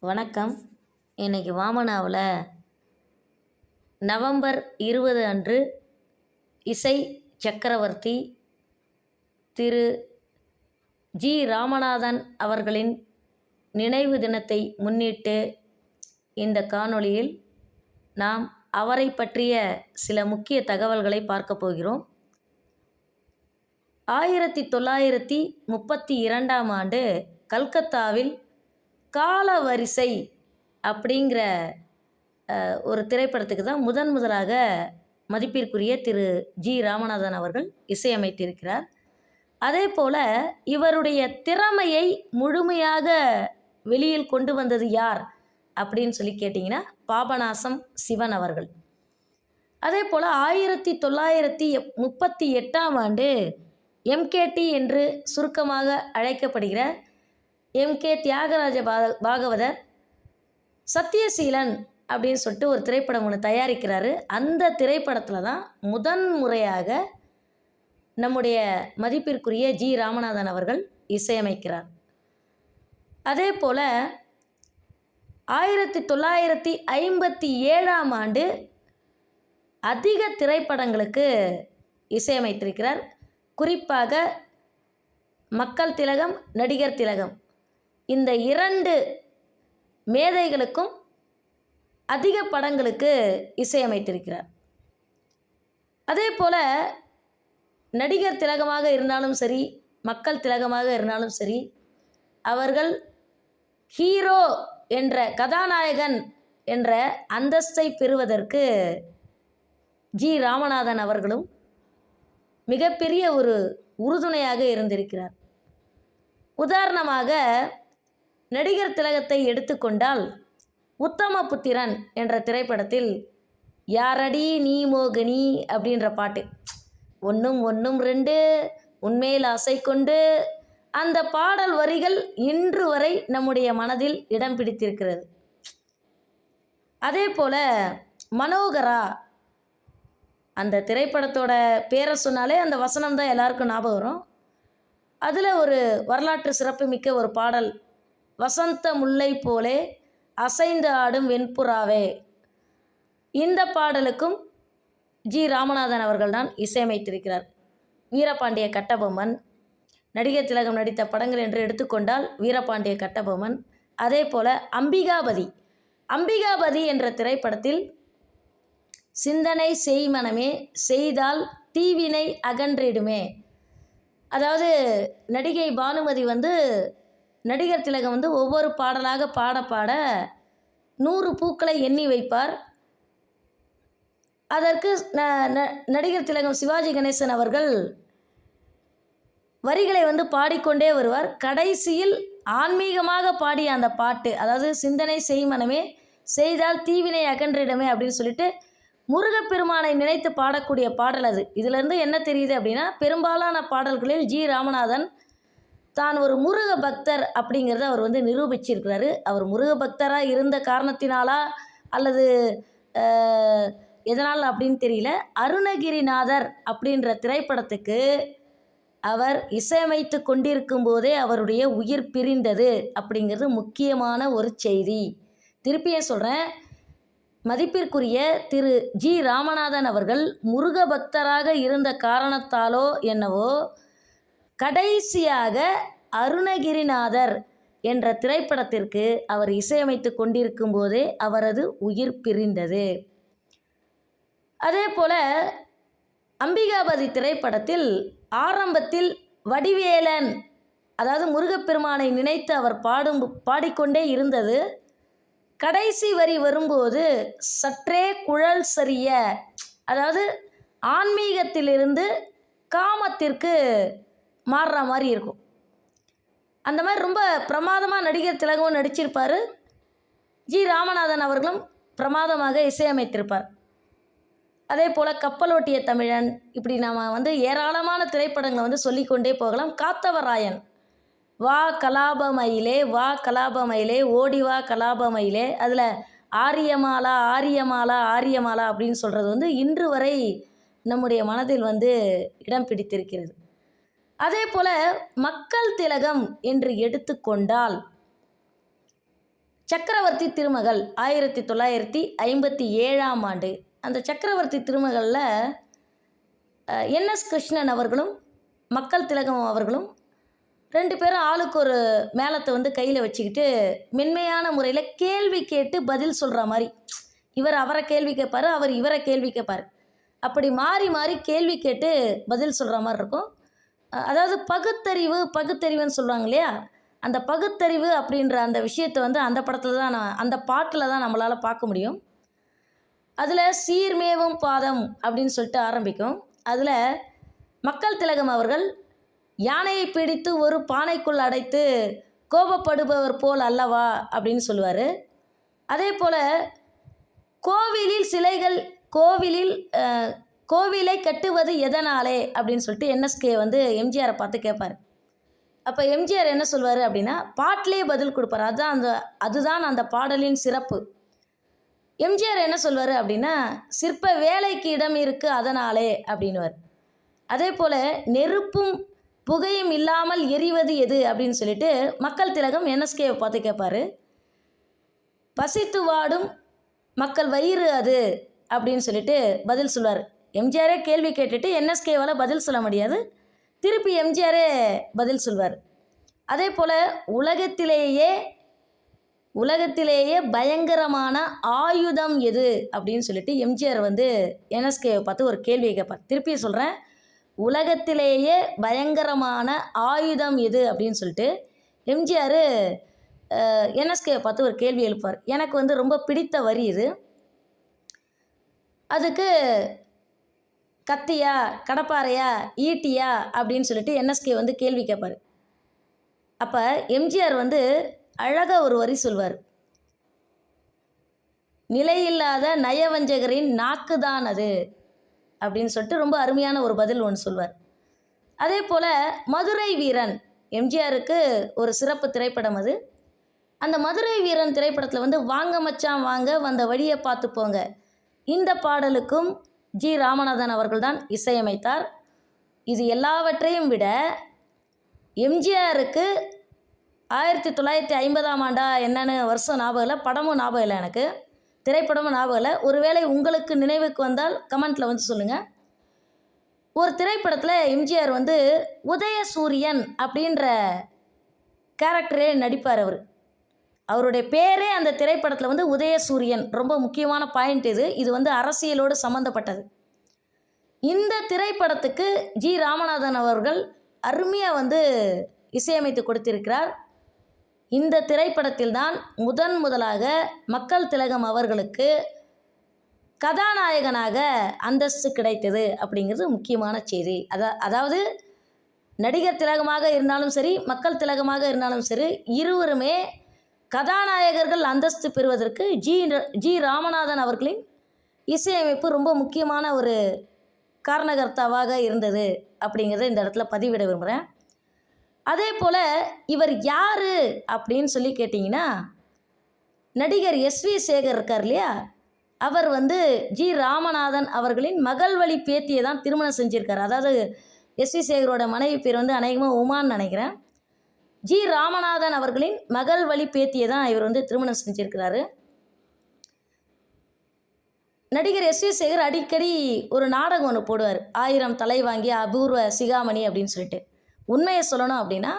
வணக்கம். இன்றைக்கி வாமனாவில் நவம்பர் இருபது அன்று இசை சக்கரவர்த்தி திரு ஜி ராமநாதன் அவர்களின் நினைவு தினத்தை முன்னிட்டு இந்த காணொளியில் நாம் அவரை பற்றிய சில முக்கிய தகவல்களை பார்க்க போகிறோம். ஆயிரத்தி தொள்ளாயிரத்தி முப்பத்தி இரண்டாம் ஆண்டு கல்கத்தாவில் கால வரிசை அப்படிங்கிற ஒரு திரைப்படத்துக்கு தான் முதன் முதலாக மதிப்பிற்குரிய திரு. ஜி. ராமநாதன் அவர்கள் இசையமைத்திருக்கிறார். அதே போல் இவருடைய திறமையை முழுமையாக வெளியில் கொண்டு வந்தது யார் அப்படின்னு சொல்லி கேட்டிங்கன்னா பாபநாசம் சிவன் அவர்கள். அதே போல் ஆயிரத்தி தொள்ளாயிரத்தி முப்பத்தி எட்டாம் ஆண்டு எம்கேடி என்று சுருக்கமாக அழைக்கப்படுகிற எம் கே தியாகராஜ பா பாகவதர் சத்தியசீலன் அப்படின்னு சொல்லிட்டு ஒரு திரைப்படம் ஒன்று தயாரிக்கிறாரு. அந்த திரைப்படத்தில் தான் முதன் முறையாக நம்முடைய மதிப்பிற்குரிய ஜி ராமநாதன் அவர்கள் இசையமைக்கிறார். அதே போல் ஆயிரத்தி தொள்ளாயிரத்தி ஐம்பத்தி ஏழாம் ஆண்டு அதிக திரைப்படங்களுக்கு இசையமைத்திருக்கிறார். குறிப்பாக மக்கள் திலகம் நடிகர் திலகம். இந்த இரண்டு மேதைகளுக்கும் அதிக படங்களுக்கு இசையமைத்திருக்கிறார். அதே போல் நடிகர் திலகமாக இருந்தாலும் சரி மக்கள் திலகமாக இருந்தாலும் சரி அவர்கள் ஹீரோ என்ற கதாநாயகன் என்ற அந்தஸ்தை பெறுவதற்கு ஜி. ராமநாதன் அவர்களும் மிகப்பெரிய ஒரு உறுதுணையாக இருந்திருக்கிறார். உதாரணமாக நடிகர் திலகத்தை எடுத்துக்கொண்டால் உத்தம புத்திரன் என்ற திரைப்படத்தில் யாரடி நீ மோகினி அப்படின்ற பாட்டு. ஒன்றும் ஒன்றும் ரெண்டு உண்மையில் ஆசை கொண்டு அந்த பாடல் வரிகள் இன்று வரை நம்முடைய மனதில் இடம் பிடித்திருக்கிறது. அதே போல் மனோகரா அந்த திரைப்படத்தோட பேரை சொன்னாலே அந்த வசனம் தான் எல்லாருக்கும் ஞாபகம் வரும். அதில் ஒரு வரலாற்று சிறப்புமிக்க ஒரு பாடல் வசந்த முல்லை போலே அசைந்து ஆடும் வெண்புறாவே. இந்த பாடலுக்கும் ஜி. ராமநாதன் அவர்கள்தான் இசையமைத்திருக்கிறார். வீரபாண்டிய கட்டபொம்மன் நடிகர் திலகம் நடித்த படங்கள் என்று எடுத்துக்கொண்டால் வீரபாண்டிய கட்டபொம்மன் அதே போல் அம்பிகாபதி. அம்பிகாபதி என்ற திரைப்படத்தில் சிந்தனை செய்மனமே செய்தால் தீவினை அகன்றிடுமே. அதாவது நடிகை பானுமதி வந்து நடிகர் திலகம் வந்து ஒவ்வொரு பாடலாக பாட பாட நூறு பூக்களை எண்ணி வைப்பார். அதற்கு ந- ந- நடிகர் திலகம் சிவாஜி கணேசன் அவர்கள் வரிகளை வந்து பாடிக்கொண்டே வருவார். கடைசியில் ஆன்மீகமாக பாடிய அந்த பாட்டு அதாவது சிந்தனை செய்மனமே செய்தால் தீவினை அகன்றிடமே அப்படின்னு சொல்லிட்டு முருகப்பெருமானை நினைத்து பாடக்கூடிய பாடல் அது. இதுலேருந்து என்ன தெரியுது அப்படின்னா பெரும்பாலான பாடல்களில் ஜி. ராமநாதன் தான் ஒரு முருக பக்தர் அப்படிங்கிறத அவர் வந்து நிரூபிச்சிருக்கிறாரு. அவர் முருக பக்தராக இருந்த காரணத்தினாலா அல்லது எதனால் அப்படின்னு தெரியல. அருணகிரிநாதர் அப்படின்ற திரைப்படத்துக்கு அவர் இசையமைத்து கொண்டிருக்கும் போதே அவருடைய உயிர் பிரிந்தது அப்படிங்கிறது முக்கியமான ஒரு செய்தி. திருப்பியும் சொல்கிறேன் மதிப்பிற்குரிய திரு ஜி. ராமநாதன் அவர்கள் முருக பக்தராக இருந்த காரணத்தாலோ என்னவோ கடைசியாக அருணகிரிநாதர் என்ற திரைப்படத்திற்கு அவர் இசையமைத்து கொண்டிருக்கும் போதே அவரது உயிர் பிரிந்தது. அதே போல அம்பிகாபதி திரைப்படத்தில் ஆரம்பத்தில் வடிவேலன் அதாவது முருகப்பெருமானை நினைத்து அவர் பாடும் பாடிக்கொண்டே இருந்தது. கடைசி வரி வரும்போது சற்றே குழல் சரிய அதாவது ஆன்மீகத்திலிருந்து காமத்திற்கு மாறுற மாதிரி இருக்கும். அந்த மாதிரி ரொம்ப பிரமாதமாக நடிகர் திலகவும் நடிச்சிருப்பார். ஜி. ராமநாதன் அவர்களும் பிரமாதமாக இசையமைத்திருப்பார். அதே போல் கப்பலோட்டிய தமிழன் இப்படி நாம் வந்து ஏராளமான திரைப்படங்களை வந்து சொல்லிக்கொண்டே போகலாம். காத்தவராயன் வா கலாபமயிலே வா கலாபமயிலே ஓடி வா கலாபமயிலே அதில் ஆரியமாலா ஆரியமாலா ஆரியமாலா அப்படின்னு சொல்கிறது வந்து இன்று வரை நம்முடைய மனதில் வந்து இடம் பிடித்திருக்கிறது. அதே போல் மக்கள் திலகம் என்று எடுத்துக்கொண்டால் சக்கரவர்த்தி திருமகள் ஆயிரத்தி தொள்ளாயிரத்தி ஐம்பத்தி ஏழாம் ஆண்டு. அந்த சக்கரவர்த்தி திருமகளில் என்எஸ் கிருஷ்ணன் அவர்களும் மக்கள் திலகம் அவர்களும் ரெண்டு பேரும் ஆளுக்கு ஒரு மேளத்தை வந்து கையில் வச்சுக்கிட்டு மென்மையான முறையில் கேள்வி கேட்டு பதில் சொல்கிற மாதிரி இவர் அவரை கேள்வி கேட்பார் அவர் இவரை கேள்வி கேட்பார் அப்படி மாறி மாறி கேள்வி கேட்டு பதில் சொல்கிற மாதிரி இருக்கும். அதாவது பகுத்தறிவு பகுத்தறிவுன்னு சொல்லுவாங்க இல்லையா? அந்த பகுத்தறிவு அப்படின்ற அந்த விஷயத்தை வந்து அந்த படத்தில் தான் நான் அந்த பாட்டில் தான் நம்மளால் பார்க்க முடியும். அதில் சீர்மேவும் பாதம் அப்படின்னு சொல்லிட்டு ஆரம்பிக்கும். அதில் மக்கள் திலகம் அவர்கள் யானையை பிடித்து ஒரு பானைக்குள் அடைத்து கோபப்படுபவர் போல் அல்லவா அப்படின்னு சொல்லுவார். அதே போல் கோவிலில் சிலைகள் கோவிலில் கோவிலை கட்டுவது எதனாலே? அப்படின்னு சொல்லிட்டு என்எஸ்கே வந்து எம்ஜிஆரை பார்த்து கேட்பார் அப்போ எம்ஜிஆர் என்ன சொல்வார் அப்படின்னா பாட்டிலே பதில் கொடுப்பார். அதுதான் அந்த அதுதான் அந்த பாடலின் சிறப்பு. எம்ஜிஆர் என்ன சொல்வார் அப்படின்னா சிற்ப வேலைக்கு இடம் இருக்குது அதனாலே அப்படின்னுவார். அதே போல் நெருப்பும் புகையும் இல்லாமல் எரிவது எது அப்படின்னு சொல்லிட்டு மக்கள் திலகம் என்எஸ்கேவை பார்த்து கேட்பார் பசித்து வாடும் மக்கள் வயிறு அது அப்படின்னு சொல்லிட்டு பதில் சொல்வார். எம்ஜிஆரே கேள்வி கேட்டுட்டு என்எஸ்கேவால் பதில் சொல்ல முடியாது. திருப்பி எம்ஜிஆரே பதில் சொல்வார். அதே போல் உலகத்திலேயே உலகத்திலேயே பயங்கரமான ஆயுதம் எது அப்படின்னு சொல்லிட்டு எம்ஜிஆர் வந்து என்எஸ்கேவை பார்த்து ஒரு கேள்வியை கேட்பார். திருப்பி சொல்கிறேன் உலகத்திலேயே பயங்கரமான ஆயுதம் எது அப்படின்னு சொல்லிட்டு எம்ஜிஆர் என்எஸ்கேவை பார்த்து ஒரு கேள்வி எழுப்பார் எனக்கு வந்து ரொம்ப பிடித்த வரி இது. அதுக்கு கத்தியா கடப்பாறையா ஈட்டியா அப்படின்னு சொல்லிட்டு என்எஸ்கே வந்து கேள்வி கேட்பார் அப்போ எம்ஜிஆர் வந்து அழகாக ஒரு வரி சொல்வார். நிலையில்லாத நயவஞ்சகரின் நாக்குதான் அது அப்படின்னு சொல்லிட்டு ரொம்ப அருமையான ஒரு பதில் ஒன்று சொல்வார். அதே போல் மதுரை வீரன் எம்ஜிஆருக்கு ஒரு சிறப்பு திரைப்படம் அது. அந்த மதுரை வீரன் திரைப்படத்தில் வந்து வாங்க மச்சான் வாங்க வந்த வழியை பார்த்து போங்க. இந்த பாடலுக்கும் ஜி ராமநாதன் அவர்கள்தான் இசையமைத்தார். இது எல்லாவற்றையும் விட எம்ஜிஆருக்கு ஆயிரத்தி தொள்ளாயிரத்தி ஐம்பதாம் ஆண்டா என்னென்னு வருஷம் ஞாபகம் இல்லை படமும் ஞாபகம் இல்லை எனக்கு. திரைப்படமும் ஞாபகம் இல்லை. ஒருவேளை உங்களுக்கு நினைவுக்கு வந்தால் கமெண்ட்டில் வந்து சொல்லுங்கள் ஒரு திரைப்படத்தில் எம்ஜிஆர் வந்து உதயசூரியன் அப்படின்ற கேரக்டரே நடிப்பார் அவர். அவருடைய பேரே அந்த திரைப்படத்தில் வந்து உதயசூரியன். ரொம்ப முக்கியமான பாயிண்ட் இது. இது வந்து அரசியலோடு சம்மந்தப்பட்டது இந்த திரைப்படத்துக்கு ஜி. ராமநாதன் அவர்கள் அருமையாக வந்து இசையமைத்து கொடுத்திருக்கிறார். இந்த திரைப்படத்தில் தான் முதன் முதலாக மக்கள் திலகம் அவர்களுக்கு கதாநாயகனாக அந்தஸ்து கிடைத்தது அப்படிங்கிறது முக்கியமான செய்தி. அதா அதாவது நடிகர் திலகமாக இருந்தாலும் சரி மக்கள் திலகமாக இருந்தாலும் சரி இருவருமே கதாநாயகர்கள் அந்தஸ்து பெறுவதற்கு ஜி ஜி ராமநாதன் அவர்களின் இசையமைப்பு ரொம்ப முக்கியமான ஒரு காரணகர்த்தாவாக இருந்தது அப்படிங்கிறத இந்த இடத்துல பதிவிட விரும்புகிறேன் அதே போல் இவர் யார் அப்படின்னு சொல்லி கேட்டிங்கன்னா நடிகர் எஸ்வி சேகர் இருக்கார் இல்லையா? அவர் வந்து ஜி ராமநாதன் அவர்களின் மகள் வழி பேத்தியை தான் திருமணம் செஞ்சுருக்கார். அதாவது எஸ்வி சேகரோட மனைவி பேர் வந்து அநேகமாக உமான்னு நினைக்கிறேன். ஜி ராமநாதன் அவர்களின் மகள் வழி பேத்தியை தான் இவர் வந்து திருமணம் செஞ்சுருக்கிறாரு. நடிகர் எஸ் ஏ சேகர் அடிக்கடி ஒரு நாடகம் ஒன்று போடுவார். ஆயிரம் தலை வாங்கிய அபூர்வ சிகாமணி அப்படின்னு சொல்லிட்டு. உண்மையை சொல்லணும் அப்படின்னா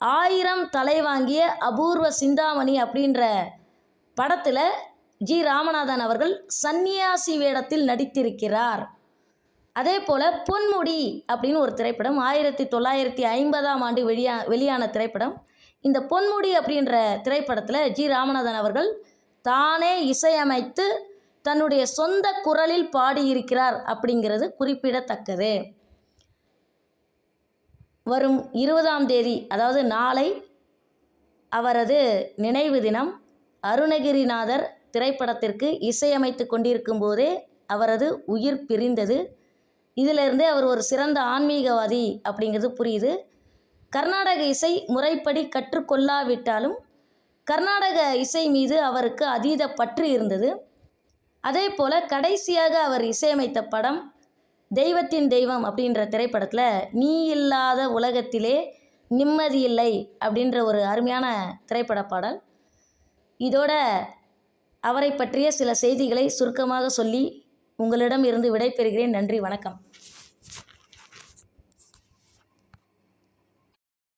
ஆயிரம் தலை வாங்கிய அபூர்வ சிந்தாமணி அப்படின்ற படத்தில் ஜி ராமநாதன் அவர்கள் சந்நியாசி வேடத்தில் நடித்திருக்கிறார். அதே போல் பொன்முடி அப்படின்னு ஒரு திரைப்படம் ஆயிரத்தி தொள்ளாயிரத்தி ஐம்பதாம் ஆண்டு வெளியா வெளியான திரைப்படம். இந்த பொன்முடி அப்படின்ற திரைப்படத்தில் ஜி. ராமநாதன் அவர்கள் தானே இசையமைத்து தன்னுடைய சொந்த குரலில் பாடியிருக்கிறார் அப்படிங்கிறது குறிப்பிடத்தக்கது. வரும் இருபதாம் தேதி அதாவது நாளை அவரது நினைவு தினம் அருணகிரிநாதர் திரைப்படத்திற்கு இசையமைத்து கொண்டிருக்கும் போதே அவரது உயிர் பிரிந்தது. இதிலிருந்தே அவர் ஒரு சிறந்த ஆன்மீகவாதி அப்படிங்கிறது புரியுது. கர்நாடக இசை முறைப்படி கற்றுக்கொள்ளாவிட்டாலும் கர்நாடக இசை மீது அவருக்கு அதீத பற்று இருந்தது. அதே போல் கடைசியாக அவர் இசையமைத்த படம் தெய்வத்தின் தெய்வம் அப்படின்ற திரைப்படத்தில் நீ இல்லாத உலகத்திலே நிம்மதி இல்லை அப்படின்ற ஒரு அருமையான திரைப்பட பாடல். இதோட அவரை பற்றிய சில செய்திகளை சுருக்கமாக சொல்லி உங்களிடம் இருந்து விடைபெறுகிறேன். நன்றி. வணக்கம்.